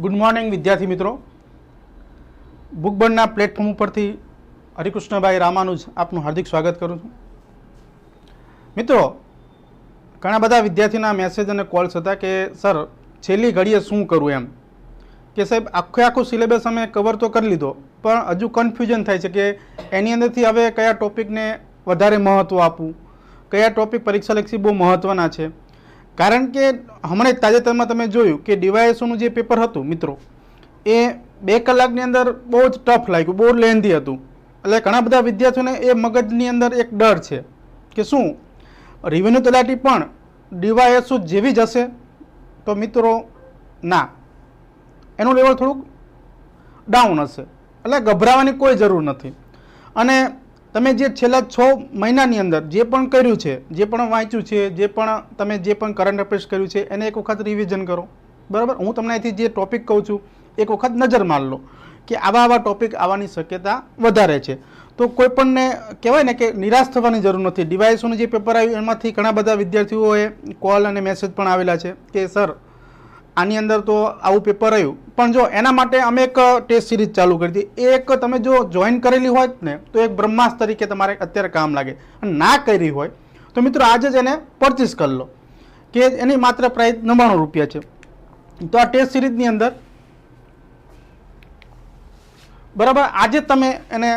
Good morning વિદ્યાર્થી મિત્રો. બુકબર્ડના platform ઉપરથી હરિકૃષ્ણભાઈ રામાનુજ આપનું હાર્દિક સ્વાગત કરું છું. મિત્રો, ઘણા બધા વિદ્યાર્થીના મેસેજ અને કોલ્સ હતા કે સર છેલ્લી ઘડીએ શું કરવું એમ? કે સાહેબ, આખે આખું સિલેબસ અમે કવર તો કરી લીધો, પણ હજુ કન્ફ્યુઝન થાય છે કે એની અંદરથી હવે કયા ટોપિકને વધારે મહત્ત્વ આપવું? કયા ટોપિક પરીક્ષાલક્ષી બહુ મહત્ત્વના છે? કારણ કે હમણાં જ તાજેતરમાં તમે જોયું કે ડીવાયએસઓનું જે પેપર હતું, મિત્રો, એ બે કલાકની અંદર બહુ જ ટફ લાગ્યું, બહુ લેન્ધી હતું. એટલે ઘણા બધા વિદ્યાર્થીઓને એ મગજની અંદર એક ડર છે કે શું રેવન્યુ તલાટી પણ ડીવાયએસઓ જેવી જ હશે? તો મિત્રો, ના. એનું લેવલ થોડુંક ડાઉન હશે. એટલે ગભરાવાની કોઈ જરૂર નથી. અને તમે જે છેલ્લા છ મહિનાની અંદર જે પણ કર્યું છે, જે પણ વાંચ્યું છે, જે પણ તમે જે પણ કરંટ અફેર્સ કર્યું છે, એને એક વખત રિવિઝન કરો. બરાબર? હું તમને અહીંથી જે ટોપિક કહું છું, એક વખત નજર માર લો કે આવા આવા ટોપિક આવવાની શક્યતા વધારે છે. તો કોઈ પણને કહેવાય ને કે નિરાશ થવાની જરૂર નથી. ડિવાઇસોનું જે પેપર આવ્યું, એમાંથી ઘણા બધા વિદ્યાર્થીઓએ કોલ અને મેસેજ પણ આવેલા છે કે સર આની અંદર તો આવું પેપર આવ્યું પણ જો એના માટે અમે એક ટેસ્ટ સિરીઝ ચાલુ કરી હતી. એક તમે જો જોઈન કરેલી હોય ને, તો એક બ્રહ્માસ તરીકે તમારે અત્યારે કામ લાગે. અને ના કરી હોય, તો મિત્રો આજે જ એને પરચેસ કરી લો. કે એની માત્ર પ્રાઇસ નવ્વાણું રૂપિયા છે. તો આ ટેસ્ટ સિરીઝની અંદર બરાબર આજે તમે એને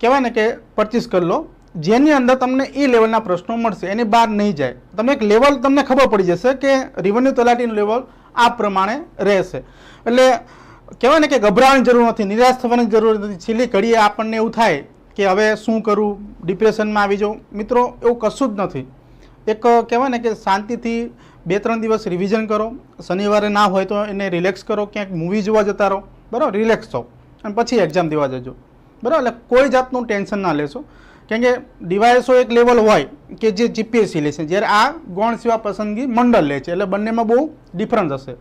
કહેવાય ને કે પરચેસ કરી લો. જેની અંદર તમને એ લેવલના પ્રશ્નો મળશે, એની બહાર નહીં જાય. તમે એક લેવલ તમને ખબર પડી જશે કે રેવન્યુ તલાટીનું લેવલ આ પ્રમાણે રહેશે. એટલે કહેવાય ને કે ગભરાવાની જરૂર નથી, નિરાશ થવાની જરૂર નથી. છેલ્લી ઘડીએ આપણને એવું થાય કે હવે શું કરું ડિપ્રેશનમાં આવી જાઉં. મિત્રો, એવું કશું જ નથી. એક કહેવાય ને કે શાંતિથી બે, ત્રણ દિવસ રિવિઝન કરો. શનિવારે ના હોય તો એને રિલેક્સ કરો, ક્યાંક મૂવી જોવા જતા રહો. બરાબર રિલેક્સ થાઓ. અને પછી એક્ઝામ દેવા જજો. બરાબર, એટલે કોઈ જાતનું ટેન્શન ના લેશો. કેમ કે ડિવાઇસો એક લેવલ હોય કે જે જીપીએસસી લે છે, જ્યારે આ ગૌણ સેવા પસંદગી મંડળ લે છે, એટલે બંનેમાં બહુ ડિફરન્સ હશે.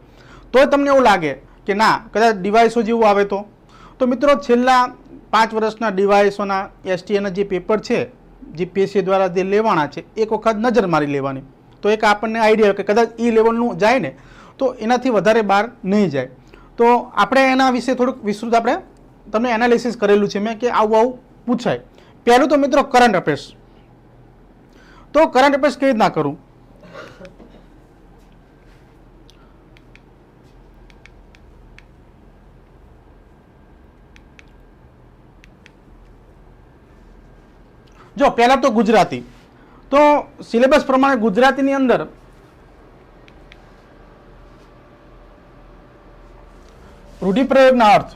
તો તમને એવું લાગે કે ના, કદાચ ડિવાઇસો જેવું આવે તો? તો મિત્રો, છેલ્લા પાંચ વર્ષના ડિવાઇસોના એસટીએના જે પેપર છે જીપીએસસી દ્વારા જે લેવાના છે, એક વખત નજર મારી લેવાની. તો એક આપણને આઈડિયા કે કદાચ ઈ લેવલનું જાય ને, તો એનાથી વધારે બહાર નહીં જાય. તો આપણે એના વિશે થોડુંક વિસ્તૃત આપણે તમને એનાલિસિસ કરેલું છે, મેં કે આવું આવું પૂછાય. પહેલું તો મિત્રો કરંટ અફેર્સ તો કરંટ અફેર્સ કેવી રીતના કરું? જો, પહેલા તો ગુજરાતી. તો સિલેબસ પ્રમાણે ગુજરાતીની અંદર રૂઢિપ્રયોગના અર્થ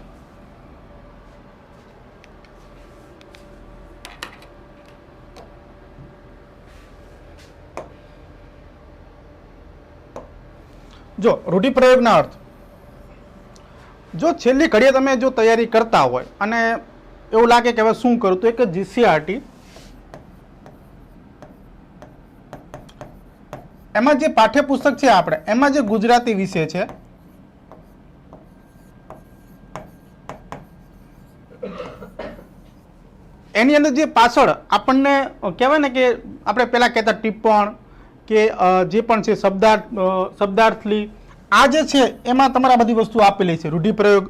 જો રૂઢિપ્રયોગના અર્થ. જો છેલ્લી ઘડીએ તમે જો તૈયારી કરતા હોય અને એવું લાગે કે હવે શું કરું, તો એક જીસીઆરટી એમાં જે પાઠ્યપુસ્તક છે આપણે, એમાં જે ગુજરાતી વિષય છે, એની અંદર જે પાછળ આપણને કહેવાય ને કે આપણે પહેલાં કહેતા ટિપ્પણ કે જે પણ છે શબ્દાર્થ શબ્દાર્થલી, આ જે છે એમાં તમારે આ બધી વસ્તુ આપેલી છે, રૂઢિપ્રયોગ.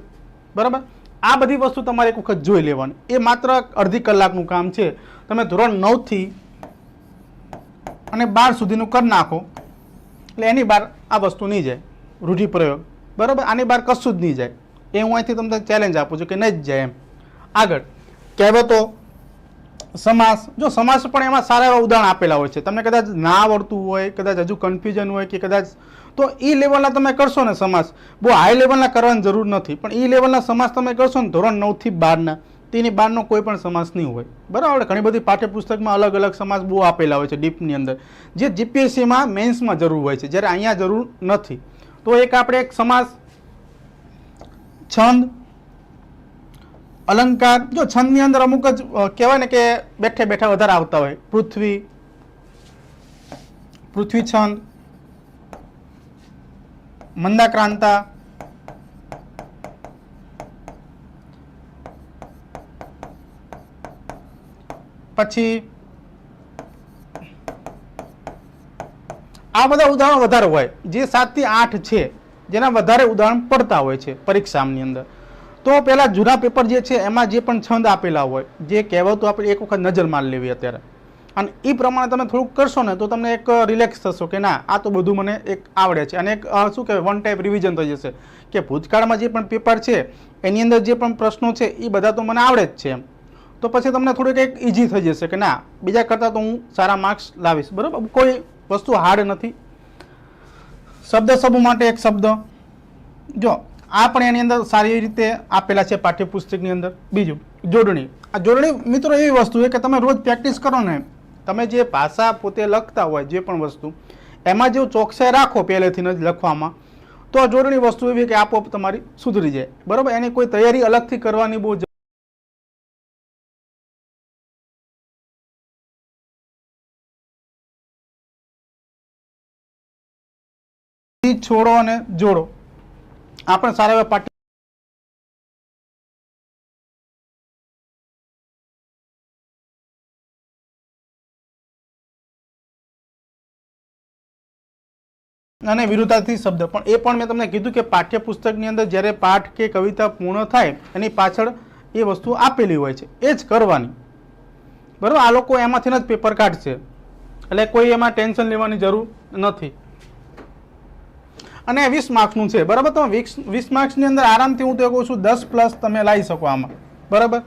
બરાબર? આ બધી વસ્તુ તમારે એક વખત જોઈ લેવાની. એ માત્ર અડધી કલાકનું કામ છે. તમે ધોરણ નવથી અને બાર સુધીનું કરી નાખો. એટલે એની બહાર આ વસ્તુ નહીં જાય. રૂઢિપ્રયોગ. બરાબર? આની બહાર કશું જ નહીં જાય. એ હું અહીંથી તમને ચેલેન્જ આપું છું કે નહીં જ જાય એમ. આગળ. કહેવતો સમાસ, જો સમાસ પણ એમાં સારા એવા ઉદાહરણ આપેલા હોય છે. તમને કદાચ ના આવડતું હોય, કદાચ હજુ કન્ફ્યુઝન હોય કે કદાચ, તો એ લેવલના તમે કરશો ને સમાસ. બહુ હાઈ લેવલના કરવાની જરૂર નથી, પણ એ લેવલના સમાસ તમે કરશો ને ધોરણ નવથી બારના તેની બહારનો કોઈ પણ સમાસ નહીં હોય. બરાબર? ઘણી બધી પાઠ્યપુસ્તકમાં અલગ અલગ સમાસ બહુ આપેલા હોય છે ડીપની અંદર. જે જીપીએસસીમાં મેન્સમાં જરૂર હોય છે, જ્યારે અહીંયા જરૂર નથી. તો એક આપણે એક સમાસ, છંદ અલંકાર, જો છંદની અંદર અમુક જ કહેવાય ને કે બેઠે બેઠા વધારે આવતા હોય. પૃથ્વી પૃથ્વી છંદ, મંદાક્રાંતા, પછી આ બધા ઉદાહરણો વધારે હોય. જે સાતથી આઠ છે, જેના વધારે ઉદાહરણ પડતા હોય છે પરીક્ષાની અંદર. તો પહેલાં જૂના પેપર જે છે, એમાં જે પણ છંદ આપેલા હોય, જે કહેવતો આપણે એક વખત નજર મારી લેવી અત્યારે. અને એ પ્રમાણે તમે થોડુંક કરશો ને, તો તમને એક રિલેક્સ થશો કે ના, આ તો બધું મને એક આવડે છે. અને એક શું કહેવાય વન ટાઈપ રિવિઝન થઈ જશે. કે ભૂતકાળમાં જે પણ પેપર છે, એની અંદર જે પણ પ્રશ્નો છે એ બધા તો મને આવડે જ છે એમ. તો પછી તમને થોડુંક એક ઇઝી થઈ જશે કે ના, બીજા કરતાં તો હું સારા માર્ક્સ લાવીશ. બરાબર? કોઈ વસ્તુ હાર્ડ નથી. શબ્દ સમૂહ માટે એક શબ્દ. જો આ પણ એની અંદર સારી રીતે આપેલા છે પાઠ્યપુસ્તકની અંદર. બીજું, જોડણી. આ જોડણી, મિત્રો, એવી વસ્તુ છે કે તમે રોજ પ્રેક્ટિસ કરો ને, તમે જે ભાષા પોતે લખતા હોય, જે પણ વસ્તુ, એમાં જો ચોકસાઈ રાખો પહેલેથી જ લખવામાં, તો આ જોડણી વસ્તુ એવી કે આપોઆપ તમારી સુધરી જાય. બરાબર? એની કોઈ તૈયારી અલગથી કરવાની બહુ છોડો અને જોડો. આ પણ સારા એવા પાટી અને વિરુદ્ધાર્થી શબ્દ. પણ એ પણ મેં તમને કીધું કે પાઠ્યપુસ્તકની અંદર જ્યારે પાઠ કે કવિતા પૂર્ણ થાય, એની પાછળ એ વસ્તુ આપેલી હોય છે. એ જ કરવાની. બરાબર? આ લોકો એમાંથી જ પેપર કાઢશે. એટલે કોઈ એમાં ટેન્શન લેવાની જરૂર નથી. અને વીસ માર્ક્સનું છે. બરાબર? તમે વીસ વીસ માર્ક્સની અંદર આરામથી હું તો કહું છું, દસ પ્લસ તમે લાવી શકો આમાં. બરાબર?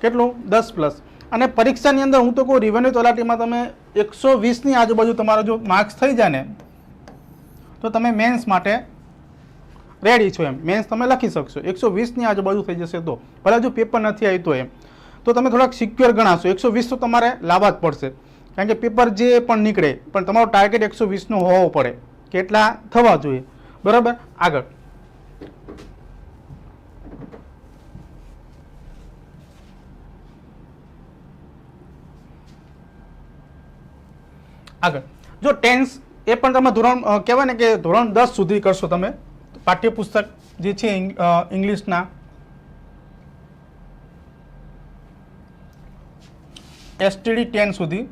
કેટલું? દસ પ્લસ. અને પરીક્ષાની અંદર હું તો કહું રિવન્યુ તલાટીમાં તમે એકસો વીસની આજુબાજુ તમારો જો માર્ક્સ થઈ જાય ને, તો તમે મેન્સ માટે રેડી છો એમ. મેન્સ તમે લખી શકશો. એકસો વીસની આજુબાજુ થઈ જશે તો. ભલે જો પેપર નથી આવ્યું તો એમ. તો તમે થોડાક સિક્યોર ગણાશો. એકસો વીસ તો તમારે લાવવા જ પડશે. કારણ કે પેપર જે પણ નીકળે, પણ તમારો ટાર્ગેટ એકસો વીસનો હોવો પડે. કેટલા થવા જોઈએ? બરાબર? આગળ. આગળ. જો ટેન્સ એ પણ તમે ધોરણ કહેવાય ને કે ધોરણ દસ સુધી કરશો તમે, પાઠ્યપુસ્તક જે છે ઇંગ્લિશના. એસટીડી ટેન સુધી.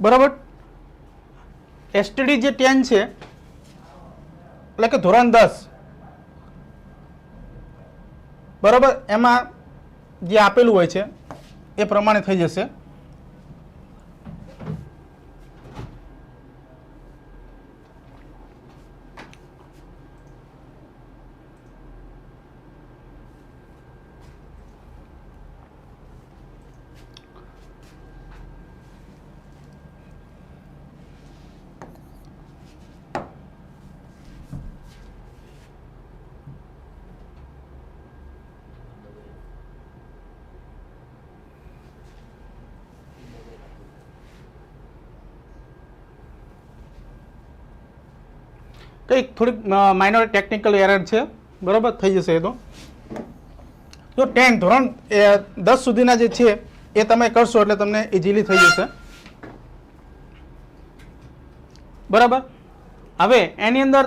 બરાબર? એસટીડી જે ટેન છે, એટલે કે ધોરણ દસ. બરાબર? એમાં જે આપેલું હોય છે, એ પ્રમાણે થઈ જશે. કંઈક થોડીક માઇનોર ટેકનિકલ એરર છે. બરાબર? થઈ જશે એ તો. જો ટેન ધોરણ એ દસ સુધીના જે છે, એ તમે કરશો એટલે તમને ઇઝીલી થઈ જશે. બરાબર? હવે એની અંદર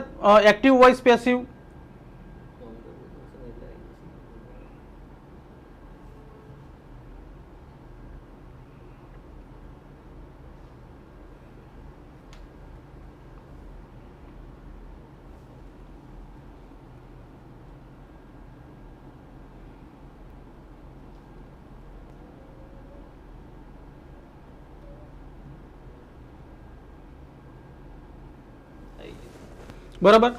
એક્ટિવ વોઇસ પેસિવ બરાબર?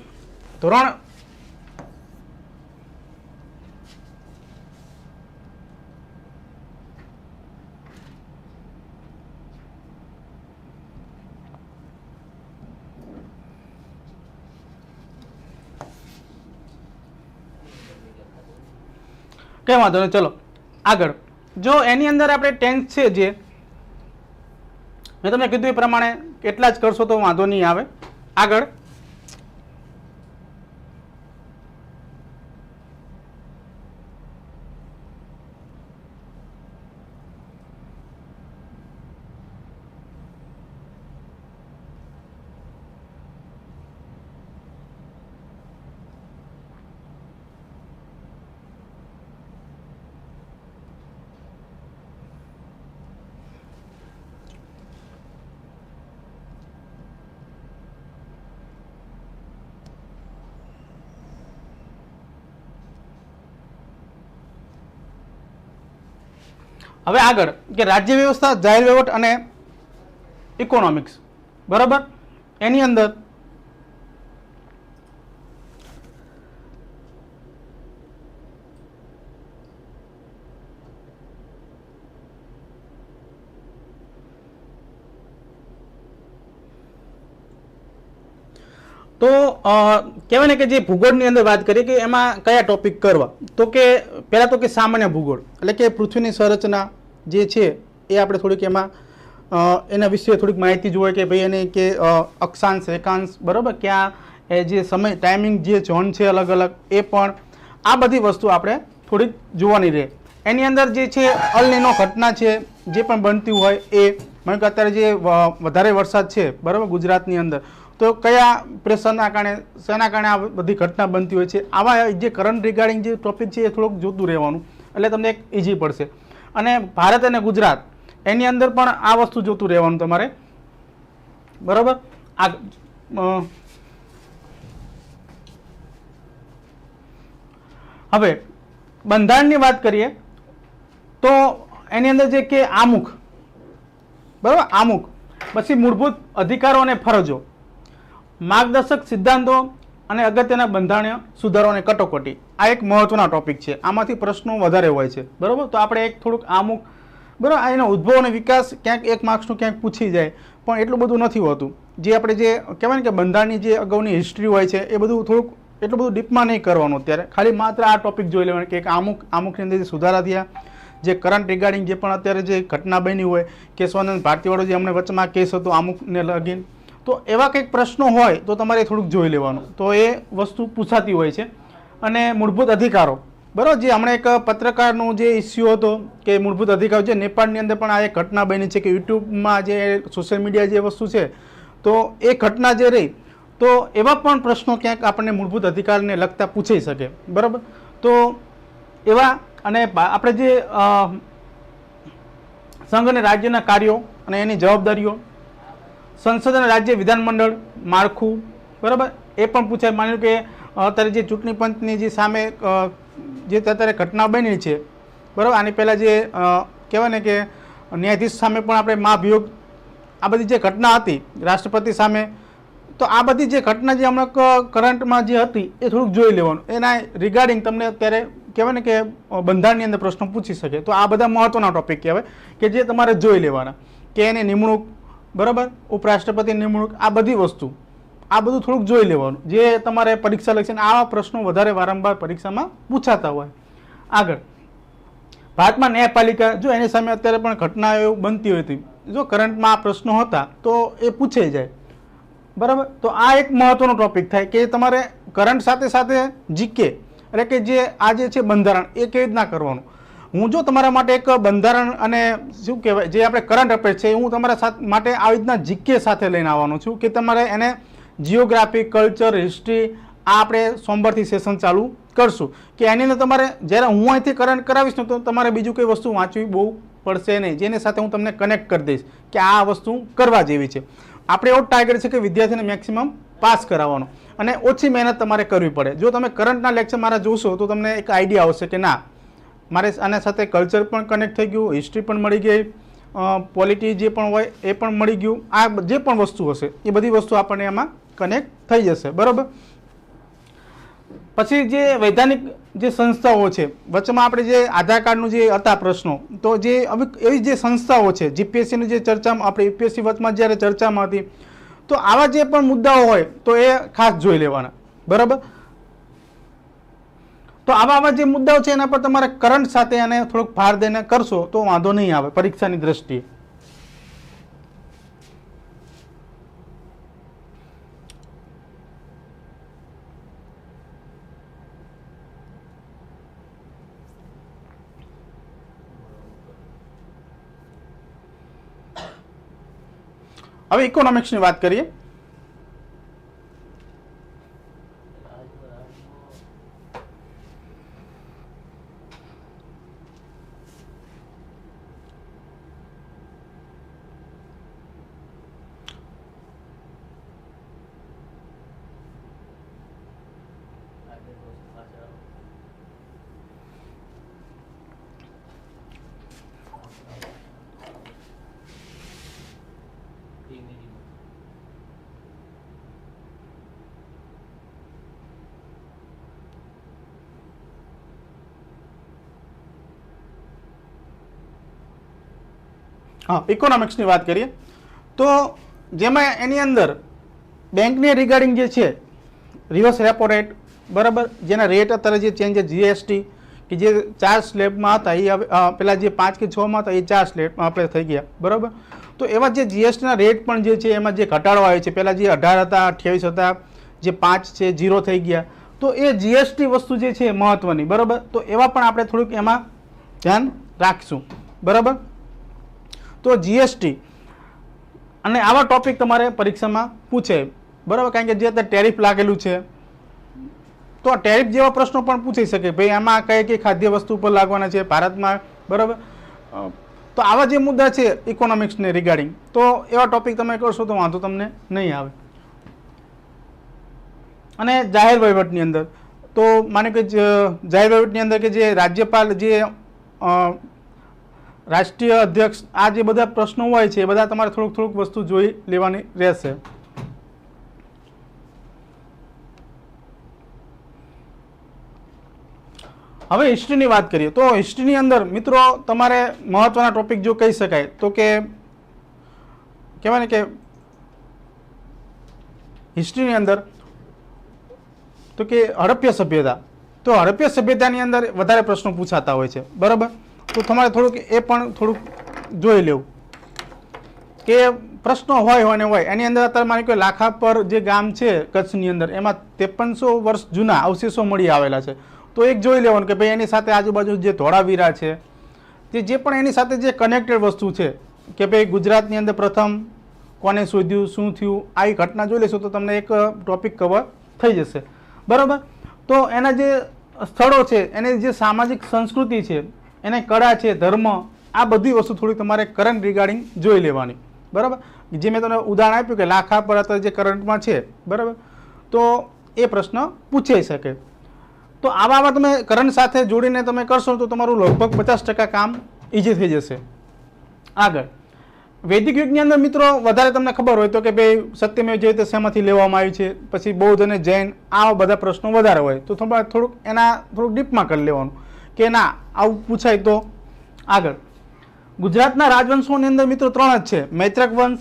ધોરણ? કઈ વાંધો નહીં, ચલો. આગળ. જો એની અંદર આપણે ટેન્સ છે જે, મેં તમને કીધું એ પ્રમાણે કેટલા જ કરશો તો વાંધો નહીં આવે. આગળ. હવે આગળ કે રાજ્ય વ્યવસ્થા, જાહેર વહીવટ અને ઇકોનોમિક્સ બરાબર? એની અંદર તો કહેવાય ને કે જે ભૂગોળની અંદર વાત કરીએ કે એમાં કયા ટોપિક કરવા? તો કે, પહેલાં તો કે સામાન્ય ભૂગોળ, એટલે કે પૃથ્વીની સંરચના જે છે એ આપણે થોડીક એમાં એના વિશે થોડીક માહિતી જોઈએ કે ભાઈ એને કે અક્ષાંશ, રેખાંશ, બરાબર? ક્યાં એ જે સમય ટાઈમિંગ જે ઝોન છે અલગ અલગ એ પણ આ બધી વસ્તુ આપણે થોડીક જોવાની રહે. એની અંદર જે છે અલનીનો ઘટના છે, જે પણ બનતી હોય એ, મને કે અત્યારે જે વધારે વરસાદ છે, બરાબર? ગુજરાતની અંદર. તો કયા પ્રેશરના કારણે, શેના કારણે આ બધી ઘટના બનતી હોય છે? આવા જે કરંટ રિગાર્ડિંગ જે ટોપિક છે એ થોડુંક જોતું રહેવાનું. એટલે તમને એક ઇઝી પડશે. અને ભારત અને ગુજરાત, એની અંદર પણ આ વસ્તુ જોતું રહેવાનું તમારે. બરાબર? આ હવે, બંધારણની વાત કરીએ, તો એની અંદર જે કે આમુખ, બરાબર? આમુખ. પછી મૂળભૂત અધિકારો અને ફરજો. માર્ગદર્શક સિદ્ધાંતો અને અગત્યના બંધારણીય સુધારો અને કટોકટી. આ એક મહત્વના ટોપિક છે. આમાંથી પ્રશ્નો વધારે હોય છે. બરાબર? તો આપણે એક થોડુંક અમુક બરાબર? એનો ઉદ્ભવ અને વિકાસ ક્યાંક એક માર્ક્સનું ક્યાંક પૂછી જાય, પણ એટલું બધું નથી હોતું. જે આપણે જે કહેવાય ને કે બંધારણની જે અગાઉની હિસ્ટ્રી હોય છે, એ બધું થોડુંક એટલું બધું ડીપમાં નહીં કરવાનું અત્યારે. ખાલી માત્ર આ ટોપિક જોઈ લેવાનું કે અમુક અમુકની અંદર જે સુધારા થયા, જે કરંટ રિગાર્ડિંગ જે પણ અત્યારે જે ઘટના બની હોય, કેશવાનંદ ભારતીવાળો જે અમને વચમાં કેસ હતો અમુકને લગીન તો એવા કંઈક પ્રશ્નો હોય તો તમારે થોડુંક જોઈ લેવાનું. તો એ વસ્તુ પૂછાતી હોય છે. અને મૂળભૂત અધિકારો. બરાબર, જે હમણાં એક પત્રકારનો જે ઇસ્યુ હતો કે મૂળભૂત અધિકારો છે, નેપાળની અંદર પણ આ એક ઘટના બની છે કે યુટ્યુબમાં જે સોશિયલ મીડિયા જે વસ્તુ છે, તો એ ઘટના જે રહી, તો એવા પણ પ્રશ્નો ક્યાંક આપણને મૂળભૂત અધિકારને લગતા પૂછાઈ શકે. બરાબર? તો એવા અને આપણે જે સંઘ અને રાજ્યના કાર્યો અને એની જવાબદારીઓ સંસદ અને રાજ્ય વિધાનમંડળ, માળખું, બરાબર? એ પણ પૂછાય. માની લો કે અત્યારે જે ચૂંટણી પંચની જે સામે જે અત્યારે ઘટના બની છે, બરાબર? આની પહેલાં જે કહેવાય ને કે, ન્યાયાધીશ સામે પણ આપણે મહાભિયોગ, આ બધી જે ઘટના હતી, રાષ્ટ્રપતિ સામે, તો આ બધી જે ઘટના જે હમણાં કરંટમાં જે હતી, એ થોડુંક જોઈ લેવાનું. એના રિગાર્ડિંગ તમને અત્યારે કહેવાય ને કે બંધારણની અંદર પ્રશ્નો પૂછી શકે. તો આ બધા મહત્ત્વના ટોપિક કહેવાય, કે જે તમારે જોઈ લેવાના. કે એની નિમણૂક બરાબર? ઉપરાષ્ટ્રપતિ નિમણૂક, આ બધી વસ્તુ. આ બધું થોડુંક જોઈ લેવાનું. જે તમારે પરીક્ષા લક્ષી આવા પ્રશ્નો વધારે વારંવાર પરીક્ષામાં પૂછાતા હોય. આગળ. ભારતમાં ન્યાયપાલિકા, જો એની સામે અત્યારે પણ ઘટનાઓ બનતી હોય હતી, જો કરંટમાં આ પ્રશ્નો હતા, તો એ પૂછાઈ જાય. બરાબર? તો આ એક મહત્વનો ટોપિક થાય કે તમારે કરંટ સાથે સાથે જીકે. એટલે કે જે આ જે છે બંધારણ, એ કેવી રીતના કરવાનું? હું જો તમારા માટે એક બંધારણ અને શું કહેવાય, જે આપણે કરંટ અફેર છે હું તમારા માટે આવી રીતના જીકે સાથે લઈને આવવાનો છું કે તમારે એને જીઓગ્રાફી કલ્ચર હિસ્ટ્રી આ આપણે સોમવારથી સેશન ચાલુ કરશું. કે એની અંદર તમારે જ્યારે હું અહીંથી કરંટ કરાવીશ ને તો તમારે બીજું કોઈ વસ્તુ વાંચવી બહુ પડશે નહીં. જેની સાથે હું તમને કનેક્ટ કરી દઈશ કે આ વસ્તુ કરવા જેવી છે. આપણે એવો ટાર્ગેટ છે કે વિદ્યાર્થીને મેક્સિમમ પાસ કરાવવાનો. અને ઓછી મહેનત તમારે કરવી પડે. જો તમે કરંટના લેક્ચર મારા જોશો તો તમને એક આઈડિયા આવશે કે ના મારે આના સાથે કલ્ચર પણ કનેક્ટ થઈ ગયું હિસ્ટ્રી પણ મળી ગઈ પોલિટી જે પણ હોય એ પણ મળી ગયું. આ જે પણ વસ્તુ હશે, એ બધી વસ્તુ આપણને એમાં કનેક્ટ થઈ જશે. બરાબર? પછી જે વૈધાનિક જે સંસ્થાઓ છે વચમાં આપણે જે આધાર કાર્ડનું જે હતા પ્રશ્નો, તો જે એવી જે સંસ્થાઓ છે જીપીએસસીની જે ચર્ચામાં, આપણે યુપીએસસી વચમાં જ્યારે ચર્ચામાં હતી, તો આવા જે પણ મુદ્દાઓ હોય, તો એ ખાસ જોઈ લેવાના. બરાબર? તો આવા આવા જે મુદ્દાઓ છે એના પર તમારે કરંટ સાથે એને થોડોક ભાર દઈને કરશો તો વાંધો નહીં આવે, પરીક્ષાની દ્રષ્ટિએ. હવે ઇકોનોમિક્સની વાત કરીએ. ઇકોનોમિક્સની વાત કરીએ, તો જેમાં એની અંદર બેંકની રિગાર્ડિંગ જે છે રિવર્સ રેપો રેટ બરાબર? જેના રેટ અત્યારે જે ચેન્જ જીએસટી કે જે ચાર સ્લેબમાં હતા, એ હવે પહેલાં જે પાંચ કે છમાં હતા, એ ચાર સ્લેબમાં આપણે થઈ ગયા, બરાબર? તો એવા જે જીએસટીના રેટ પણ જે છે, એમાં જે ઘટાડો આવે છે પહેલાં જે અઢાર હતા, અઠ્યાવીસ હતા, જે પાંચ છે ઝીરો થઈ ગયા, તો એ જીએસટી વસ્તુ જે છે મહત્ત્વની બરાબર? તો એવા પણ આપણે થોડુંક એમાં ધ્યાન રાખશું, બરાબર? તો જીએસટી અને આવા ટોપિક તમારે પરીક્ષામાં પૂછે. બરાબર? કારણ કે જે અત્યારે ટેરિફ લાગેલું છે, તો ટેરિફ જેવા પ્રશ્નો પણ પૂછી શકે. ભાઈ, આમાં કઈ કઈ ખાદ્ય વસ્તુ પર લાગવાના છે? ભારતમાં, બરાબર? તો આવા જે મુદ્દા છે ઇકોનોમિક્સને રિગાર્ડિંગ તો એવા ટોપિક તમે કરશો તો વાંધો તમને નહીં આવે. અને જાહેર વહીવટની અંદર, તો માને કે જાહેર વહીવટની અંદર કે જે રાજ્યપાલ જે રાષ્ટ્રીય અધ્યક્ષ, આ જે બધા પ્રશ્નો હોય છે, એ બધા તમારે થોડુંક થોડુંક વસ્તુ જોઈ લેવાની રહેશે. હવે હિસ્ટ્રીની વાત કરીએ. તો હિસ્ટ્રીની અંદર, મિત્રો, તમારે મહત્વના ટોપિક જો કહી શકાય, તો કે કહેવાય કે હિસ્ટ્રીની અંદર, તો કે હડપ્ય સભ્યતા. તો હડપ્ય સભ્યતાની અંદર વધારે પ્રશ્નો પૂછાતા હોય છે. બરાબર? તો તમારે થોડુંક એ પણ થોડુંક જોઈ લેવું. કે પ્રશ્નો હોય હોય ને હોય, એની અંદર અત્યારે માની કે લાખા પર જે ગામ છે કચ્છની અંદર, એમાં ત્રેપનસો વર્ષ જૂના અવશેષો મળી આવેલા છે. તો એક જોઈ લેવાનું કે ભાઈ એની સાથે આજુબાજુ જે ધોળાવીરા છે, તે જે પણ એની સાથે જે કનેક્ટેડ વસ્તુ છે, કે ભાઈ ગુજરાતની અંદર પ્રથમ કોને શોધ્યું, શું થયું આવી ઘટના જોઈ લેશો તો તમને એક ટોપિક કવર થઈ જશે. બરાબર? તો એના જે સ્થળો છે, એની જે સામાજિક સંસ્કૃતિ છે એને કળા છે, ધર્મ, આ બધી વસ્તુ થોડી તમારે કરંટ રિગાર્ડિંગ જોઈ લેવાની. બરાબર? જે મેં તમને ઉદાહરણ આપ્યું કે લાખા પર અત્યારે જે કરંટમાં છે, બરાબર? તો એ પ્રશ્ન પૂછાઈ શકે. તો આવા આવા તમે કરંટ સાથે જોડીને તમે કરશો તો તમારું લગભગ પચાસ ટકા કામ ઇઝી થઈ જશે. આગળ. વૈદિક યુગની અંદર મિત્રો વધારે તમને ખબર હોય તો કે ભાઈ સત્યમેવ જયતે શેમાંથી લેવામાં આવ્યું છે, પછી બૌદ્ધ અને જૈન આવા બધા પ્રશ્નો વધારે હોય. તો થોડા થોડુંક એના થોડુંક ડીપમાં કરી લેવાનું. કે ના આવું પૂછાય તો. આગળ. ગુજરાતના રાજવંશોની અંદર મિત્રો ત્રણ જ છે. મૈત્રક વંશ,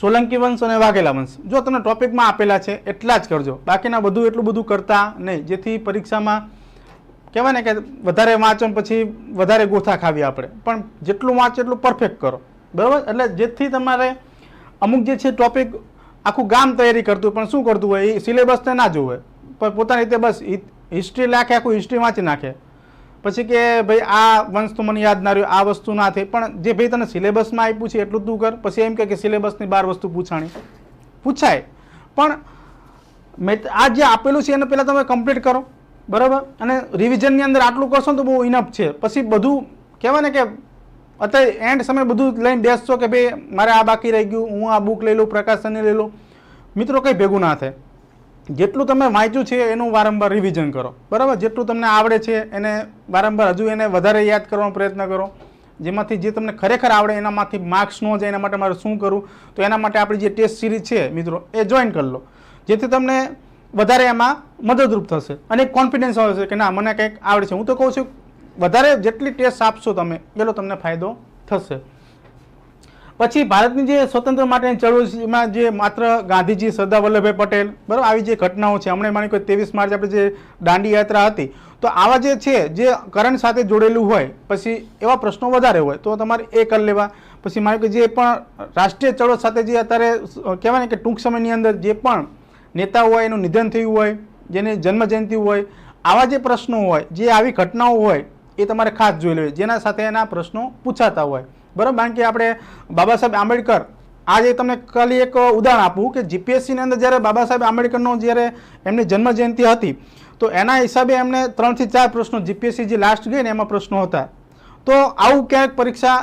સોલંકી વંશ અને વાઘેલા વંશ. જો તમને ટોપિકમાં આપેલા છે, એટલા જ કરજો. બાકીના બધું એટલું બધું કરતા નહીં. જેથી પરીક્ષામાં કહેવાય ને કે વધારે વાંચો પછી વધારે ગોથા ખાવી આપણે. પણ જેટલું વાંચો એટલું પરફેક્ટ કરો. બરાબર? એટલે જેથી તમારે અમુક જે છે ટોપિક આખું ગામ તૈયારી કરતું પણ શું કરતું હોય, એ સિલેબસને ના જોવે. પણ પોતાની રીતે બસ હિસ્ટ્રી લાખે, આખું હિસ્ટ્રી વાંચી નાખે. પછી કે ભાઈ આ વંશ તો મને યાદ ના રહ્યું, આ વસ્તુ ના થઈ. પણ જે ભાઈ તને સિલેબસમાં આપ્યું છે એટલું તું કર. પછી એમ કે સિલેબસની બાર વસ્તુ પૂછાણી. પૂછાય. પણ મેં આ જે આપેલું છે એને પહેલાં તમે કમ્પ્લીટ કરો. બરાબર? અને રિવિઝનની અંદર આટલું કરશો તો બહુ ઇનફ છે. પછી બધું કહેવાય ને કે અત્યારે એન્ડ સમય બધું લઈને બેસશો કે ભાઈ મારે આ બાકી રહી ગયું, હું આ બુક લઈ લઉં પ્રકાશનની લઈ લઉં. મિત્રો કંઈ ભેગું ના થાય. જેટલું તમે વાંચ્યું છે એનું વારંવાર રિવિઝન કરો. બરાબર? જેટલું તમને આવડે છે એને વારંવાર હજુ એને વધારે યાદ કરવાનો પ્રયત્ન કરો. જેમાંથી જે તમને ખરેખર આવડે એનામાંથી માર્ક્સ ન જાય, એના માટે મારે શું કરવું? તો એના માટે આપણી જે ટેસ્ટ સિરીઝ છે, મિત્રો, એ જોઈન કરી લો. જેથી તમને વધારે એમાં મદદરૂપ થશે અને કોન્ફિડન્સ આવશે કે ના, મને કંઈક આવડે છે. હું તો કહું છું, વધારે જેટલી ટેસ્ટ આપશો તમે એટલો તમને ફાયદો થશે. પછી ભારતની જે સ્વતંત્ર માટેની ચળવળમાં જે માત્ર ગાંધીજી, સરદાર વલ્લભભાઈ પટેલ બરાબર, આવી જે ઘટનાઓ છે, હમણાં માની કોઈ ત્રેવીસ માર્ચ આપણે જે દાંડી યાત્રા હતી, તો આવા જે છે, જે કરંટ સાથે જોડેલું હોય, પછી એવા પ્રશ્નો વધારે હોય, તો તમારે એ કરી લેવા. પછી માની કે જે પણ રાષ્ટ્રીય ચળવળ સાથે જે અત્યારે કહેવાય કે ટૂંક સમયની અંદર જે પણ નેતા હોય, એનું નિધન થયું હોય, જેની જન્મજયંતિ હોય, આવા જે પ્રશ્નો હોય, જે આવી ઘટનાઓ હોય, એ તમારે ખાસ જોઈ લેવી. જેના સાથે એના પ્રશ્નો પૂછાતા હોય. બરાબર? કારણ કે આપણે બાબા સાહેબ આંબેડકર, આજે તમને ખાલી એક ઉદાહરણ આપું કે જીપીએસસીની અંદર જ્યારે બાબા સાહેબ આંબેડકરનો જ્યારે એમની જન્મ જયંતિ હતી, તો એના હિસાબે એમને ત્રણથી ચાર પ્રશ્નો જીપીએસસી જે લાસ્ટ ગઈ ને એમાં પ્રશ્નો હતા. તો આવું ક્યાંક પરીક્ષા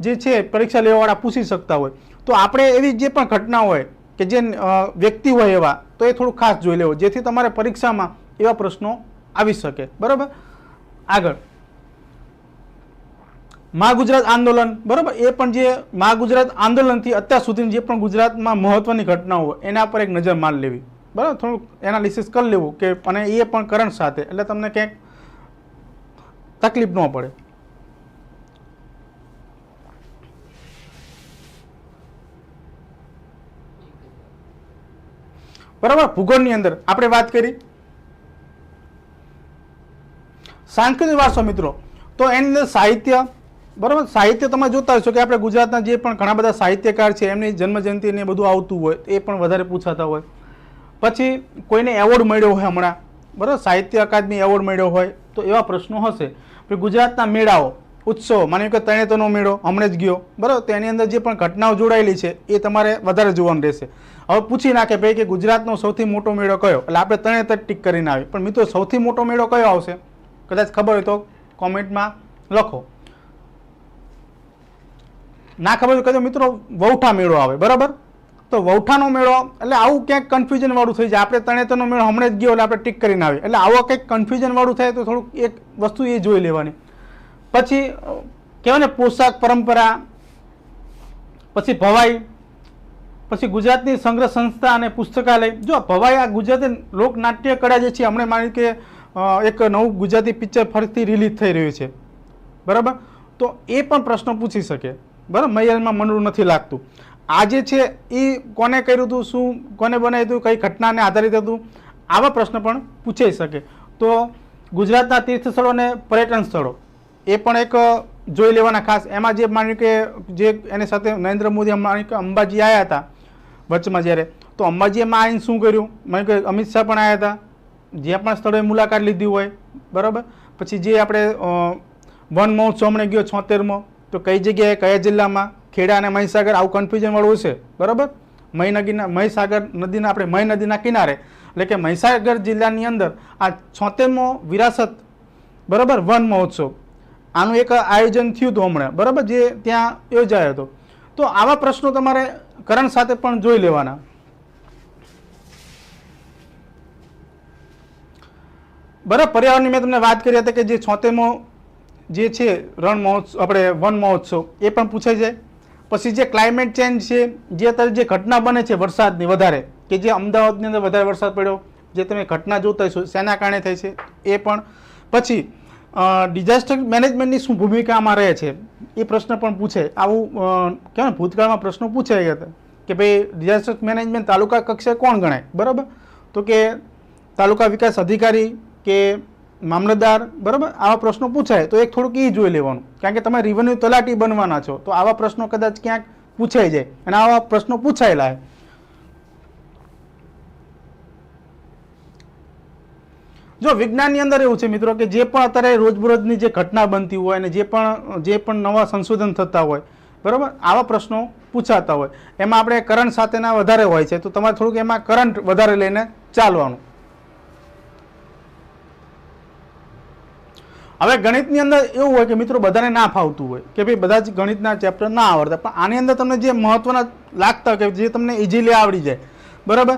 જે છે, પરીક્ષા લેવાવાળા પૂછી શકતા હોય. તો આપણે એવી જે પણ ઘટના હોય કે જે વ્યક્તિ હોય એવા, તો એ થોડું ખાસ જોઈ લેવું, જેથી તમારે પરીક્ષામાં એવા પ્રશ્નો આવી શકે. બરાબર? આગળ. મા ગુજરાત આંદોલન, બરાબર? એ પણ જે મા ગુજરાત આંદોલનથી અત્યાર સુધીની જે પણ ગુજરાતમાં મહત્વની ઘટનાઓ, એના પર એક નજર માર લેવી. બરાબર? થોડુંક એનાલિસિસ કરી લેવું કે અને એ પણ કરંટ સાથે. એટલે તમને ક્યાંક તકલીફ ન પડે. બરાબર? ભૂગોળની અંદર આપણે વાત કરી. સાંસ્કૃતિક વારસો મિત્રો, તો એની અંદર સાહિત્ય બરાબર? સાહિત્ય તમે જોતા હશો કે આપણે ગુજરાતના જે પણ ઘણા બધા સાહિત્યકાર છે, એમની જન્મજયંતિ ને બધું આવતું હોય એ પણ વધારે પૂછાતા હોય. પછી કોઈને એવોર્ડ મળ્યો હોય હમણાં, બરાબર? સાહિત્ય અકાદમી એવોર્ડ મળ્યો હોય, તો એવા પ્રશ્નો હશે. ગુજરાતના મેળાઓ, ઉત્સવ, માની કે તણેતરનો મેળો હમણાં જ ગયો, બરાબર? તો એની અંદર જે પણ ઘટનાઓ જોડાયેલી છે, એ તમારે વધારે જોવાનું રહેશે. હવે પૂછી નાખે ભાઈ કે ગુજરાતનો સૌથી મોટો મેળો કયો? એટલે આપણે તણેતર ટીક કરીને આવી પણ મિત્રો, સૌથી મોટો મેળો કયો આવશે? કદાચ ખબર હોય તો કોમેન્ટમાં લખો. ના ખબર કહેજો, મિત્રો વૌઠા મેળો આવે. બરાબર? તો વૌઠાનો મેળો, એટલે આવું ક્યાંક કન્ફ્યુઝન વાળું થઈ જાય. આપણે તણેતરનો મેળો હમણાં જ ગયો, એટલે આપણે ટીક કરીને આવી એટલે આવો કંઈક કન્ફ્યુઝનવાળું થાય તો થોડુંક એક વસ્તુ એ જોઈ લેવાની. પછી કહેવાય ને, પોશાક પરંપરા, પછી ભવાઈ, પછી ગુજરાતની સંગ્રહ સંસ્થા અને પુસ્તકાલય. જો ભવાઈ આ ગુજરાતી લોકનાટ્ય કળા જે છે, હમણાં માની કે એક નવું ગુજરાતી પિક્ચર ફરીથી રિલીઝ થઈ રહ્યું છે. બરાબર? તો એ પણ પ્રશ્ન પૂછી શકે. બરાબર? મૈયારમાં મનડું નથી લાગતું. આ જે છે એ કોને કર્યું હતું શું, કોને બનાવ્યું હતું કઈ ઘટનાને આધારિત હતું? આવા પ્રશ્ન પણ પૂછાઈ શકે. તો ગુજરાતના તીર્થ સ્થળો અને પર્યટન સ્થળો, એ પણ એક જોઈ લેવાના ખાસ. એમાં જે માની કે, જે એની સાથે નરેન્દ્ર મોદી માની કે અંબાજી આવ્યા હતા, વચમાં જ્યારે, તો અંબાજીમાં આવીને શું કર્યું? માની કે અમિત શાહ પણ આવ્યા હતા. જે પણ સ્થળોએ મુલાકાત લીધી હોય, બરાબર? પછી જે આપણે વન મહોત્સવ હમણાં ગયો, છોતેરમો તો કઈ જગ્યાએ, કયા જિલ્લામાં? ખેડા અને મહીસાગર આવું કન્ફ્યુઝન વાળું છે બરાબર? મહી નદીના મહીસાગર નદીના આપણે મહી નદીના કિનારે. એટલે કે મહીસાગર જિલ્લાની અંદર આ છોતેરમો વિરાસત, બરાબર? વન મહોત્સવ. આનું એક આયોજન થયું હતું હમણાં. બરાબર? જે ત્યાં યોજાયો હતો. તો આવા પ્રશ્નો તમારે કરણ સાથે પણ જોઈ લેવાના. બરાબર? પર્યાવરણની મેં તમને વાત કરી હતી કે જે છોતેરમો જે છે, રણ મહોત્સવ, આપણે વન મહોત્સવ, એ પણ પૂછાઈ જાય. પછી જે ક્લાઇમેટ ચેન્જ છે, જે અત્યારે જે ઘટના બને છે વરસાદની વધારે, કે જે અમદાવાદની અંદર વધારે વરસાદ પડ્યો, જે તમે ઘટના જોતા છો શેના કારણે થઈ છે, એ પણ. પછી ડિઝાસ્ટર મેનેજમેન્ટની શું ભૂમિકા આમાં રહે છે, એ પ્રશ્ન પણ પૂછે. આવું કહેવાય ભૂતકાળમાં પ્રશ્નો પૂછાઈ હતા કે ભાઈ ડિઝાસ્ટર મેનેજમેન્ટ તાલુકા કક્ષાએ કોણ ગણાય? બરાબર? તો કે તાલુકા વિકાસ અધિકારી કે મામલતદાર, બરાબર? આવા પ્રશ્નો પૂછાય તો એક થોડુંક એ જોઈ લેવાનું. કારણ કે તમે રિવન્યુ તલાટી બનવાના છો, તો આવા પ્રશ્નો કદાચ ક્યાંક પૂછાઈ જાય અને આવા પ્રશ્નો પૂછાયેલા હોય જો વિજ્ઞાનની અંદર એવું છે મિત્રો કે જે પણ અત્યારે રોજબરોજની જે ઘટના બનતી હોય અને જે પણ જે પણ નવા સંશોધન થતા હોય, બરાબર? આવા પ્રશ્નો પૂછાતા હોય. એમાં આપણે કરંટ સાથેના વધારે હોય છે, તો તમારે થોડુંક એમાં કરંટ વધારે લઈને ચાલવાનું. હવે ગણિતની અંદર એવું હોય કે મિત્રો બધાને ના ફાવતું હોય, કે ભાઈ બધા જ ગણિતના ચેપ્ટર ના આવડતા, પણ આની અંદર તમને જે મહત્વના લાગતા કે જે તમને ઇઝીલી આવડી જાય, બરાબર?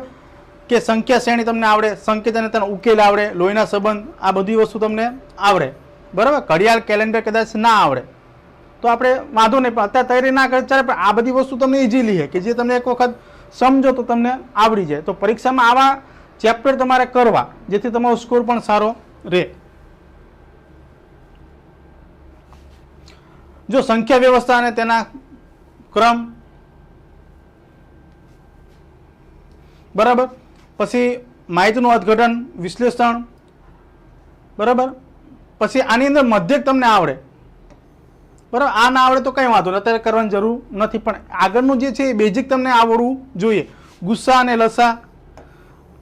કે સંખ્યા શ્રેણી તમને આવડે, સંકેત અને તેનો ઉકેલ આવડે, લોહીના સંબંધ, આ બધી વસ્તુ તમને આવડે, બરાબર? ઘડિયાળ કેલેન્ડર કદાચ ના આવડે, તો આપણે વાંધો નહીં, પણ અત્યારે તૈયારી ના કરે ચાલે, પણ આ બધી વસ્તુ તમને ઇઝીલી છે, કે જે તમને એક વખત સમજો તો તમને આવડી જાય. તો પરીક્ષામાં આવા ચેપ્ટર તમારે કરવા, જેથી તમારો સ્કોર પણ સારો રહે. જો સંખ્યા વ્યવસ્થા અને તેના ક્રમ. બરાબર? પછી માહિતીનું અર્થઘટન, વિશ્લેષણ. બરાબર? પછી આની અંદર મધ્યક તમને આવડે. બરાબર? આ ના આવડે તો કંઈ વાંધો નહીં. અત્યારે કરવાની જરૂર નથી. પણ આગળનું જે છે એ બેઝિક તમને આવડવું જોઈએ. ગુસ્સા અને લસા.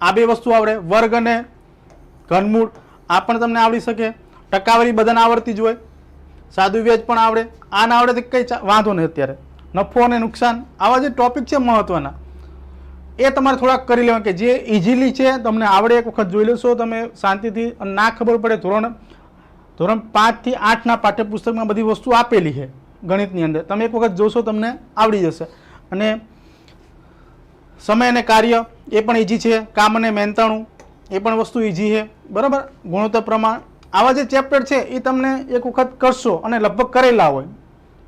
આ બે વસ્તુ આવડે. વર્ગ અને ઘનમૂળ. આ પણ તમને આવડી શકે. ટકાવારી બધાને આવડતી જ હોય. સાદું વ્યાજ પણ આવડે. આ ના આવડે તો કંઈ વાંધો નહીં અત્યારે. નફો અને નુકસાન, આવા જે ટોપિક છે મહત્ત્વના એ તમારે થોડાક કરી લેવા કે જે ઇઝીલી છે, તમને આવડે એક વખત જોઈ લેશો, તમે શાંતિથી ના ખબર પડે ધોરણ ધોરણ પાંચથી આઠના પાઠ્યપુસ્તકમાં બધી વસ્તુ આપેલી છે ગણિતની અંદર. તમે એક વખત જોશો, તમને આવડી જશે. અને સમય અને કાર્ય, એ પણ ઇઝી છે. કામ અને મહેનતાણું, એ પણ વસ્તુ ઇઝી છે. બરાબર? ગુણોત્તર પ્રમાણ આવા જે ચેપ્ટર છે એ તમને એક વખત કરશો અને લગભગ કરેલા હોય,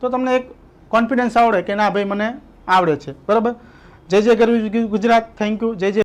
તો તમને એક કોન્ફિડન્સ આવડે કે ના ભાઈ મને આવડે છે. બરાબર? જય જય ગરવી ગુજરાત થેન્ક યુ જય જય